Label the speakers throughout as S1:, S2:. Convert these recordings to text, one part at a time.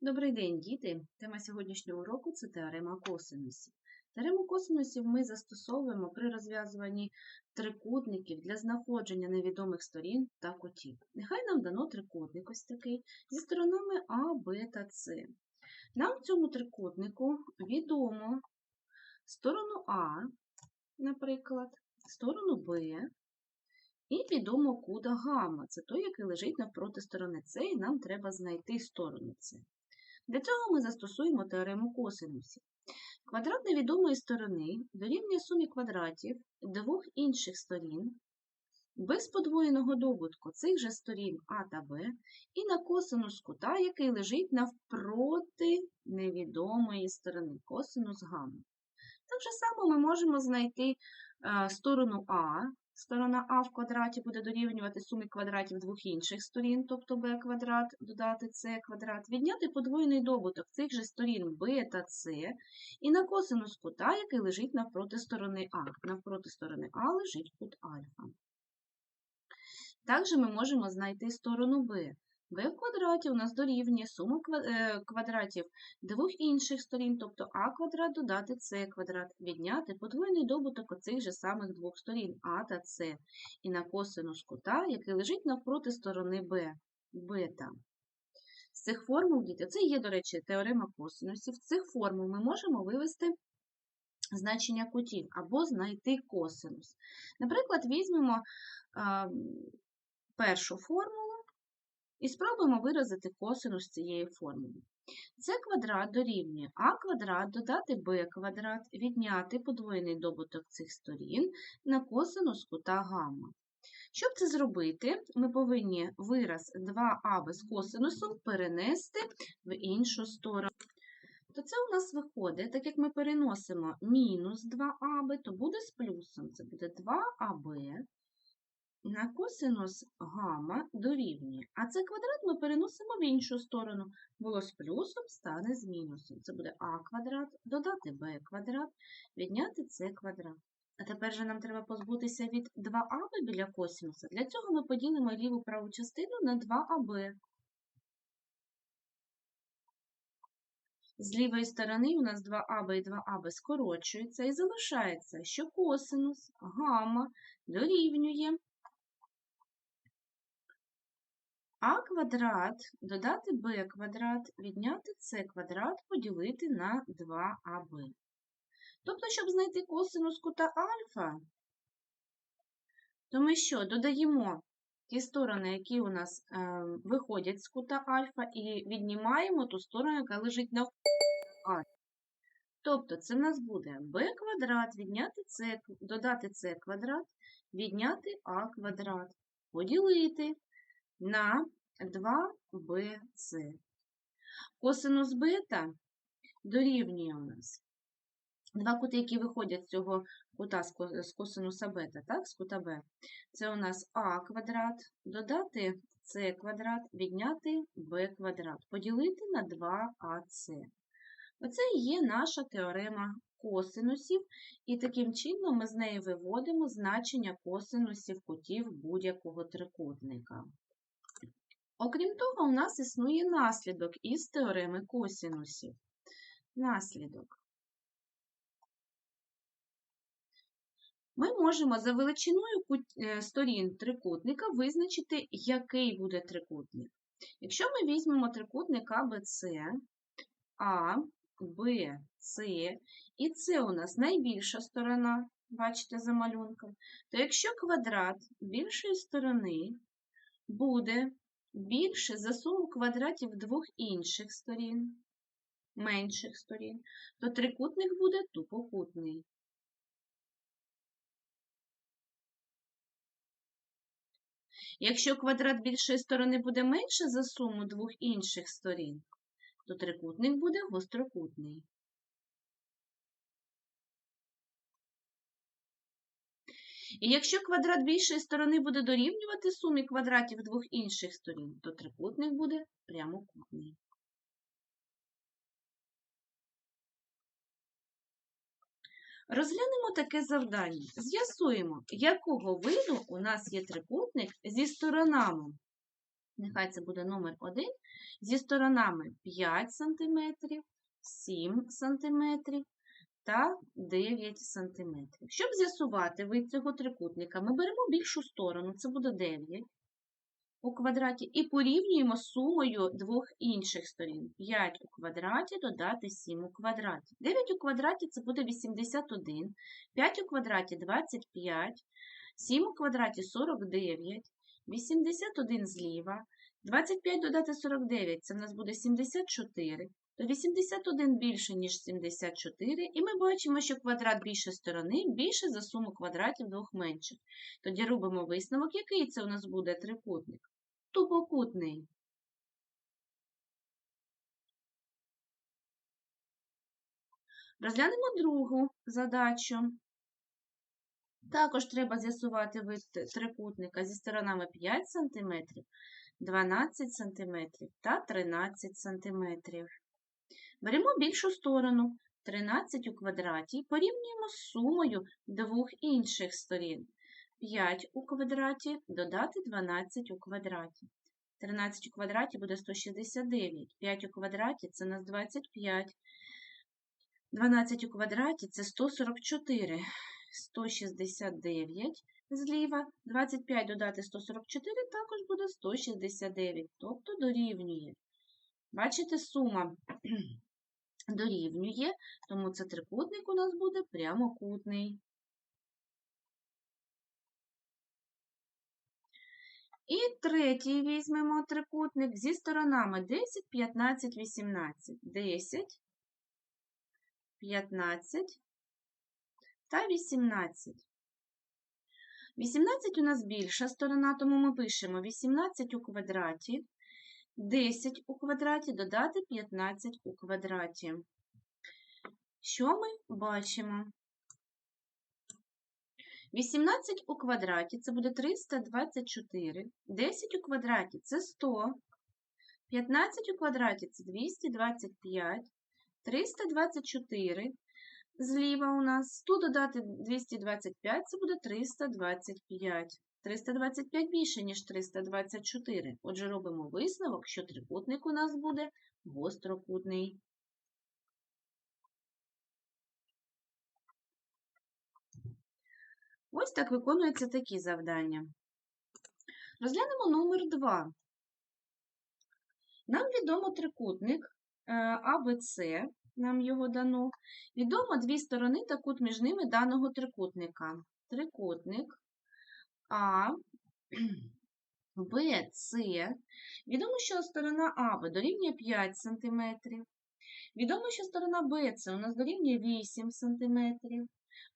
S1: Добрий день, діти! Тема сьогоднішнього уроку це теорема косинусів. Теорему косинусів ми застосовуємо при розв'язуванні трикутників для знаходження невідомих сторін та кутів. Нехай нам дано трикутник ось такий зі сторонами А, Б та С. Нам в цьому трикутнику відомо сторону А, наприклад, сторону Б, і відомо куда гамма. Це той, який лежить навпроти сторони С, і нам треба знайти сторону С. Для цього ми застосуємо теорему косинусів. Квадрат невідомої сторони дорівнює сумі квадратів двох інших сторін без подвоєного добутку цих же сторін А та Б і на косинус кута, який лежить навпроти невідомої сторони косинус гамма. Так же само ми можемо знайти е, сторону А. Сторона А в квадраті буде дорівнювати сумі квадратів двох інших сторін, тобто b квадрат додати c квадрат, відняти подвоєний добуток цих же сторін b та c, і на косинус кута, який лежить навпроти сторони А. Навпроти сторони А лежить кут альфа. Також ми можемо знайти сторону b b в квадраті у нас дорівнює суму е, квадратів двох інших сторін, тобто а квадрат додати c квадрат, відняти подвоєний добуток оцих же самих двох сторін а та c, і на косинус кута, який лежить навпроти сторони b, бета. З цих формул, діти, це є, до речі, теорема косинусів. З цих формул ми можемо вивести значення кутів або знайти косинус. Наприклад, візьмемо а, першу формулу. І спробуємо виразити косинус цієї формули. Це квадрат дорівнює а квадрат додати b квадрат, відняти подвоєний добуток цих сторін на косинус кута гамма. Щоб це зробити, ми повинні вираз 2а з косинусом перенести в іншу сторону. То це у нас виходить, так як ми переносимо мінус 2аб, то буде з плюсом. Це буде 2аб на косинус гамма дорівнює. А цей квадрат ми переносимо в іншу сторону. Було з плюсом, стане з мінусом. Це буде а квадрат, додати b квадрат, відняти c квадрат. А тепер же нам треба позбутися від 2аб біля косинуса. Для цього ми поділимо ліву праву частину на 2аб. З лівої сторони у нас 2аб і 2аб скорочуються і залишається, що косинус гамма дорівнює а квадрат додати b квадрат, відняти c квадрат, поділити на 2аб. Тобто, щоб знайти косинус кута альфа, то ми що, додаємо ті сторони, які у нас е, виходять з кута альфа, і віднімаємо ту сторону, яка лежить на альфа. Тобто, це в нас буде b квадрат, відняти c, додати c квадрат, відняти а квадрат, поділити на 2bc. Косинус бета дорівнює у нас два кути, які виходять з цього кута з косинуса бета, так, з кута Б. Це у нас а квадрат, додати с квадрат, відняти b квадрат, поділити на 2ac. Оце і є наша теорема косинусів, і таким чином ми з неї виводимо значення косинусів кутів будь-якого трикутника. Окрім того, у нас існує наслідок із теореми косінусів. Наслідок. Ми можемо за величиною е, сторін трикутника визначити, який буде трикутник. Якщо ми візьмемо трикутник АБЦ, А, Б, С, і це у нас найбільша сторона, бачите за малюнком, то якщо квадрат більшої сторони буде більше за суму квадратів двох інших сторін, менших сторін, то трикутник буде тупокутний. Якщо квадрат більшої сторони буде менше за суму двох інших сторін, то трикутник буде гострокутний. І якщо квадрат більшої сторони буде дорівнювати сумі квадратів двох інших сторін, то трикутник буде прямокутний. Розглянемо таке завдання. З'ясуємо, якого виду у нас є трикутник зі сторонами нехай це буде номер 1, зі сторонами 5 см, 7 см та 9 см. Щоб з'ясувати вид цього трикутника, ми беремо більшу сторону, це буде 9 у квадраті, і порівнюємо з сумою двох інших сторін. 5 у квадраті додати 7 у квадраті. 9 у квадраті це буде 81, 5 у квадраті 25, 7 у квадраті 49, 81 зліва, 25 додати 49 це в нас буде 74, то 81 більше, ніж 74, і ми бачимо, що квадрат більше сторони більше за суму квадратів двох менших. Тоді робимо висновок, який це у нас буде трикутник. Тупокутний. Розглянемо другу задачу. Також треба з'ясувати вид трикутника зі сторонами 5 см, 12 см та 13 см. Беремо більшу сторону 13 у квадраті порівнюємо з сумою двох інших сторін. 5 у квадраті додати 12 у квадраті. 13 у квадраті буде 169, 5 у квадраті це нас 25. 12 у квадраті це 144, 169 зліва, 25 додати 144 також буде 169, тобто дорівнює. Бачите, сума дорівнює, тому це трикутник у нас буде прямокутний. І третій візьмемо трикутник зі сторонами 10, 15, 18. 10, 15 та 18. 18 у нас більша сторона, тому ми пишемо 18 у квадраті, 10 у квадраті додати 15 у квадраті. Що ми бачимо? 18 у квадраті це буде 324, 10 у квадраті це 100, 15 у квадраті це 225, 324. Зліва у нас 100 додати 225 це буде 325. 325 більше, ніж 324. Отже, робимо висновок, що трикутник у нас буде гострокутний. Ось так виконуються такі завдання. Розглянемо номер 2. Нам відомо трикутник АБЦ, нам його дано. Відомо дві сторони та кут між ними даного трикутника. Трикутник А, Б, С. Відомо, що сторона АБ дорівнює 5 см. Відомо, що сторона БЦ у нас дорівнює 8 см.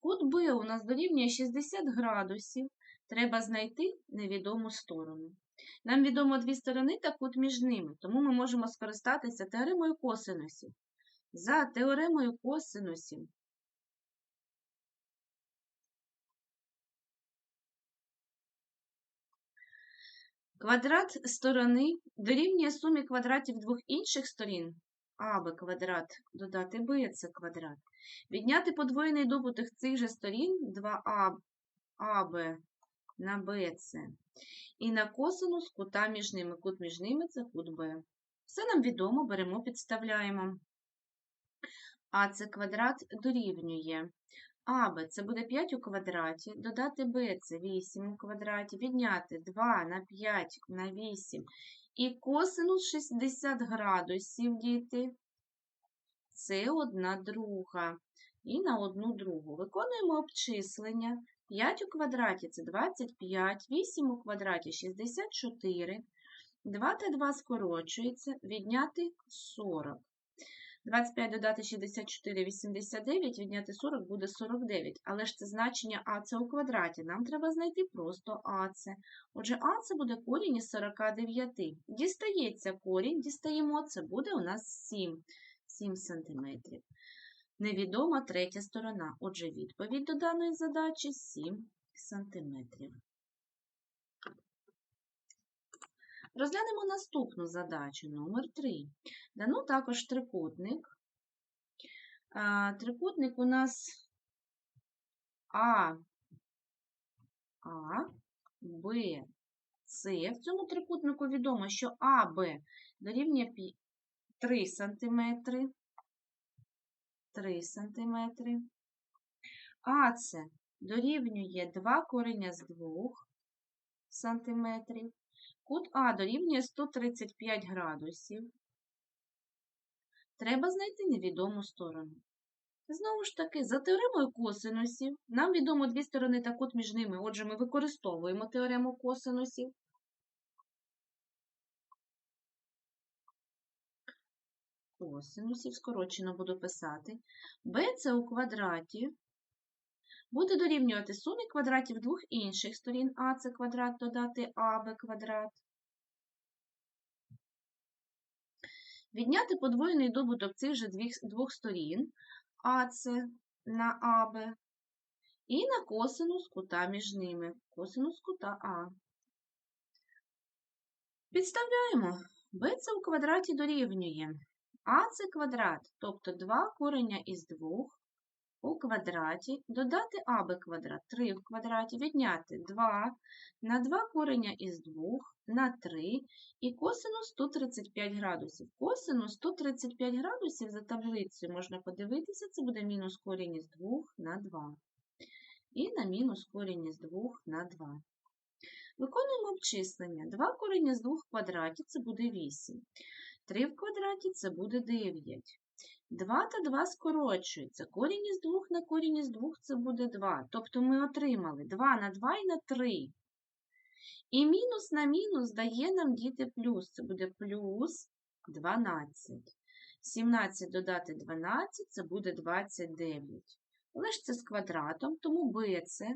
S1: Кут Б у нас дорівнює 60 градусів. Треба знайти невідому сторону. Нам відомо дві сторони та кут між ними, тому ми можемо скористатися теоремою косинусів. За теоремою косинусів квадрат сторони дорівнює сумі квадратів двох інших сторін АБ квадрат додати БЦ квадрат. Відняти подвоєний добуток цих же сторін 2А АБ на БЦ. І на косинус кута між ними. Кут між ними це кут Б. Все нам відомо, беремо, підставляємо. А це квадрат дорівнює. АБ це буде 5 у квадраті, додати Б це 8 у квадраті, відняти 2 на 5 на 8 і косинус 60 градусів, діти. Це одна друга. І на одну другу. Виконуємо обчислення. 5 у квадраті це 25, 8 у квадраті 64. 2 та 2 скорочується, відняти 40. 25 додати 64, 89, відняти 40 буде 49. Але ж це значення АЦ у квадраті. Нам треба знайти просто АЦ. Отже, АЦ буде корінь із 49. Дістається корінь, дістаємо, це буде у нас 7, 7 см. Невідома третя сторона. Отже, відповідь до даної задачі 7 см. Розглянемо наступну задачу номер 3 Дано також трикутник. Трикутник у нас А, А, Б, С. В цьому трикутнику відомо, що АБ дорівнює 3 см. 3 см. АЦ дорівнює 2 корення з 2 см. Кут А дорівнює 135 градусів. Треба знайти невідому сторону. Знову ж таки, за теоремою косинусів, нам відомо дві сторони та кут між ними, отже, ми використовуємо теорему косинусів. Косинусів, скорочено буду писати. BC у квадраті буде дорівнювати сумі квадратів двох інших сторін АЦ квадрат додати АБ квадрат. Відняти подвоєний добуток цих же двох сторін АЦ на АБ і на косинус кута між ними. Косинус кута А. Підставляємо. БЦ у квадраті дорівнює АЦ квадрат, тобто 2 корення із 2 у квадраті, додати АБ квадрат 3 в квадраті, відняти 2 на 2 корення із 2 на 3 і косинус 135 градусів. Косинус 135 градусів за таблицею можна подивитися, це буде мінус корінь із 2 на 2. І на мінус корінь із 2 на 2. Виконуємо обчислення. 2 корінь із 2 в квадраті це буде 8. 3 в квадраті це буде 9. 2 та 2 скорочуються. Корінь із 2 на корінь із 2 це буде 2. Тобто ми отримали 2 на 2 і на 3. І мінус на мінус дає нам діти плюс. Це буде плюс 12. 17 додати 12 це буде 29. Але ж це з квадратом, тому BC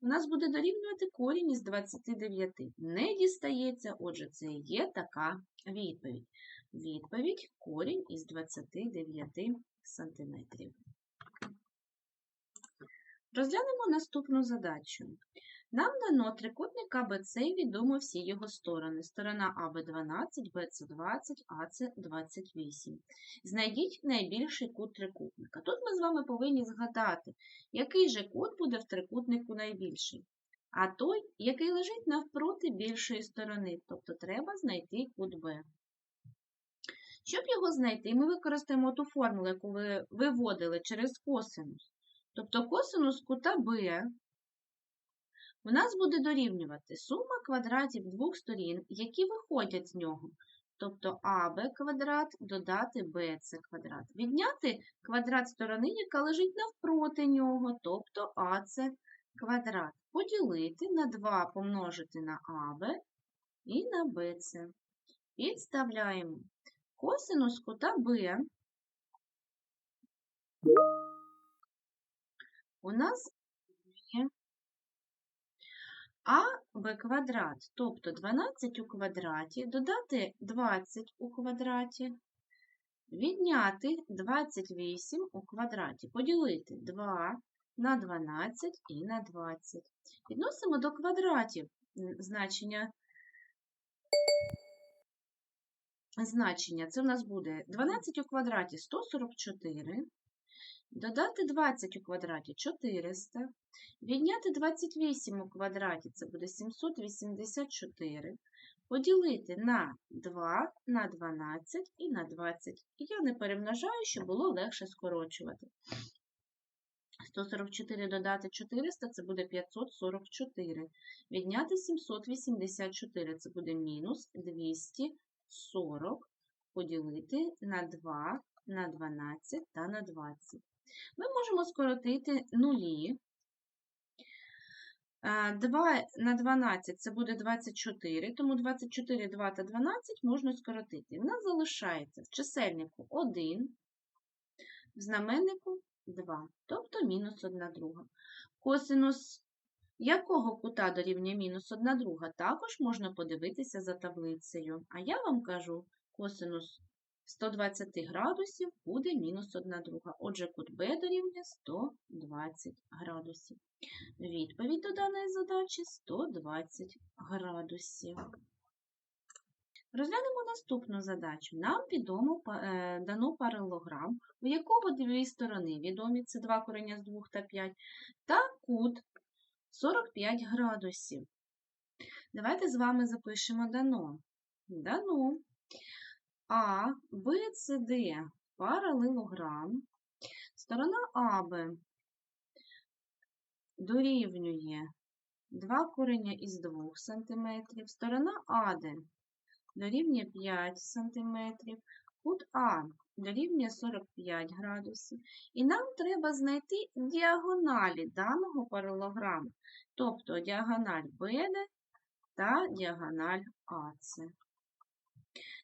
S1: у нас буде дорівнювати корінь із 29. Не дістається, отже, це і є така відповідь. Відповідь корінь із 29 сантиметрів. Розглянемо наступну задачу. Нам дано трикутник АБЦ і відомо всі його сторони. Сторона АБ 12, БЦ 20, АЦ 28. Знайдіть найбільший кут трикутника. Тут ми з вами повинні згадати, який же кут буде в трикутнику найбільший. А той, який лежить навпроти більшої сторони, тобто треба знайти кут Б. Щоб його знайти, ми використаємо ту формулу, яку ви виводили через косинус. Тобто косинус кута Б у нас буде дорівнювати сума квадратів двох сторін, які виходять з нього. Тобто АБ квадрат додати БЦ квадрат. Відняти квадрат сторони, яка лежить навпроти нього, тобто АЦ квадрат. Поділити на 2 помножити на АБ і на БЦ. Підставляємо. Косинус кута Б у нас є АБ квадрат, тобто 12 у квадраті, додати 20 у квадраті, відняти 28 у квадраті, поділити 2 на 12 і на 20. Відносимо до квадратів значення значення. Це в нас буде 12 у квадраті 144, додати 20 у квадраті 400, відняти 28 у квадраті це буде 784, поділити на 2, на 12 і на 20. І я не перемножаю, щоб було легше скорочувати. 144 додати 400 це буде 544. Відняти 784 це буде мінус 240 поділити на 2, на 12 та на 20. Ми можемо скоротити нулі. 2 на 12 це буде 24, тому 24, 2 та 12 можна скоротити. У нас залишається в чисельнику 1, в знаменнику 2, тобто мінус 1 друга. Косинус якого кута дорівнює мінус 1 друга, також можна подивитися за таблицею. А я вам кажу, косинус 120 градусів буде мінус 1 друга. Отже, кут Б дорівнює 120 градусів. Відповідь до даної задачі 120 градусів. Розглянемо наступну задачу. Нам відомо е, дано паралограм, у якого дві сторони відомі, це 2 корення з 2 та 5, та кут 45 градусів. Давайте з вами запишемо дано. Дано А, Б, С, Д паралелограм. Сторона АБ дорівнює 2 корення із 2 см, сторона АД дорівнює 5 см, кут А дорівнює 45 градусів. І нам треба знайти діагоналі даного паралограму, тобто діагональ БД та діагональ АЦ.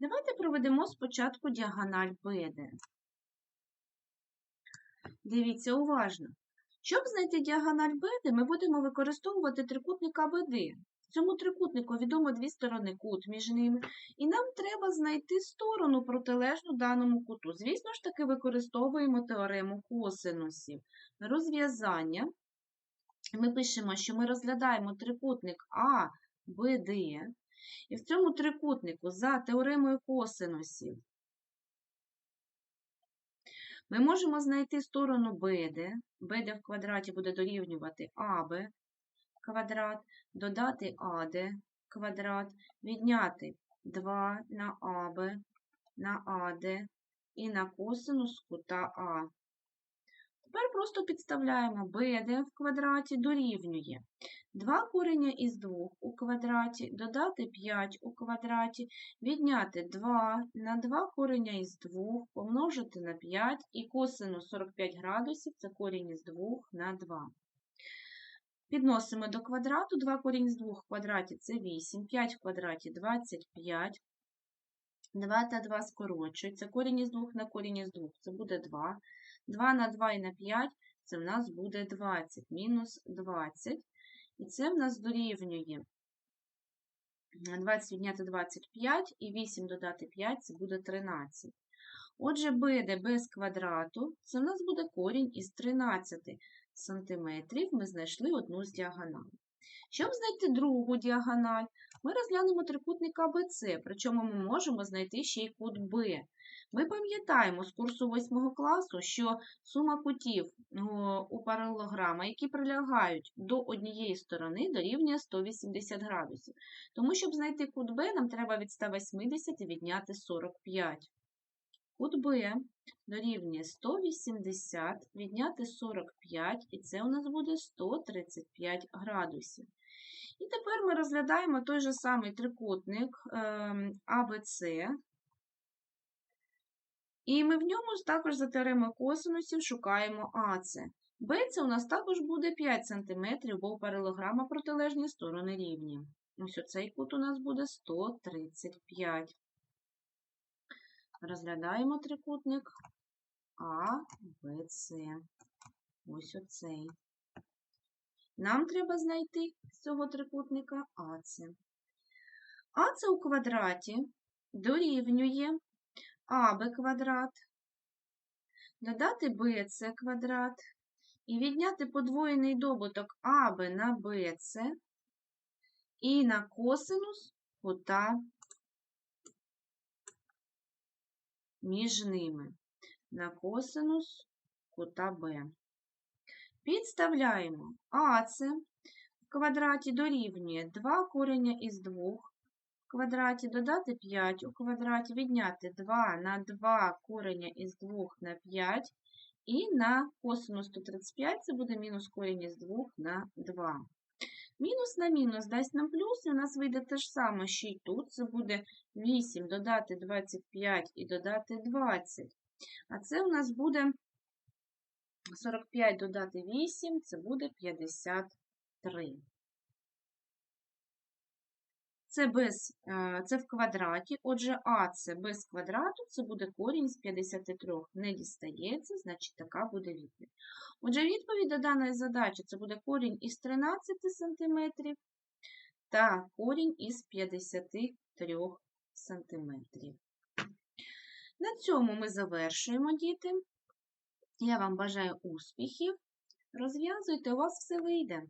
S1: Давайте проведемо спочатку діагональ БД. Дивіться уважно. Щоб знайти діагональ БД, ми будемо використовувати трикутник АБД. Цьому трикутнику відомо дві сторони кут між ними, і нам треба знайти сторону протилежну даному куту. Звісно ж таки, використовуємо теорему косинусів. Розв'язання. Ми пишемо, що ми розглядаємо трикутник А, Б, Д, і в цьому трикутнику за теоремою косинусів ми можемо знайти сторону BD. BD в квадраті буде дорівнювати АБ квадрат, додати АД квадрат, відняти 2 на АБ на АД і на косинус кута А. Тепер просто підставляємо BD в квадраті дорівнює 2 корення із 2 у квадраті, додати 5 у квадраті, відняти 2 на 2 корення із 2, помножити на 5 і косинус 45 градусів це корінь із 2 на 2. Підносимо до квадрату 2 корінь з 2 в квадраті це 8, 5 в квадраті 25. 2 та 2 скорочується. Корінь із 2 на корінь із 2 це буде 2. 2 на 2 і на 5 це в нас буде 20, мінус 20. І це в нас дорівнює 20 відняти 25 і 8 додати 5 це буде 13. Отже, БД без квадрату це в нас буде корінь із 13 см. Ми знайшли одну з діагоналей. Щоб знайти другу діагональ, ми розглянемо трикутник АБЦ, причому ми можемо знайти ще й кут Б. Ми пам'ятаємо з курсу 8 класу, що сума кутів у паралелограма, які прилягають до однієї сторони, дорівнює 180 градусів. Тому, щоб знайти кут Б, нам треба від 180 відняти 45. Кут Б дорівнює 180, відняти 45, і це у нас буде 135 градусів. І тепер ми розглядаємо той же самий трикутник АБЦ, і ми в ньому також за теоремою косинусів шукаємо АЦ. БЦ у нас також буде 5 см, бо паралограма протилежні сторони рівні. Ось оцей кут у нас буде 135. Розглядаємо трикутник А, Б, С. Ось оцей. Нам треба знайти з цього трикутника АЦ. АЦ у квадраті дорівнює АБ квадрат, додати БЦ квадрат і відняти подвоєний добуток АБ на БЦ і на косинус кута між ними на косинус кута Б. Підставляємо АЦ в квадраті дорівнює 2 корення із 2 в квадраті, додати 5 у квадраті, відняти 2 на 2 корення із 2 на 5, і на косинус 135 це буде мінус корінь із 2 на 2. Мінус на мінус дасть нам плюс, і у нас вийде те ж саме, що й тут. Це буде 8 додати 25 і додати 20. А це у нас буде 45 додати 8, це буде 53. Це без, е, це в квадраті, отже, А це без квадрату, це буде корінь з 53 не дістається, значить така буде відповідь. Отже, відповідь до даної задачі це буде корінь із 13 см та корінь із 53 см. На цьому ми завершуємо, діти. Я вам бажаю успіхів. Розв'язуйте, у вас все вийде.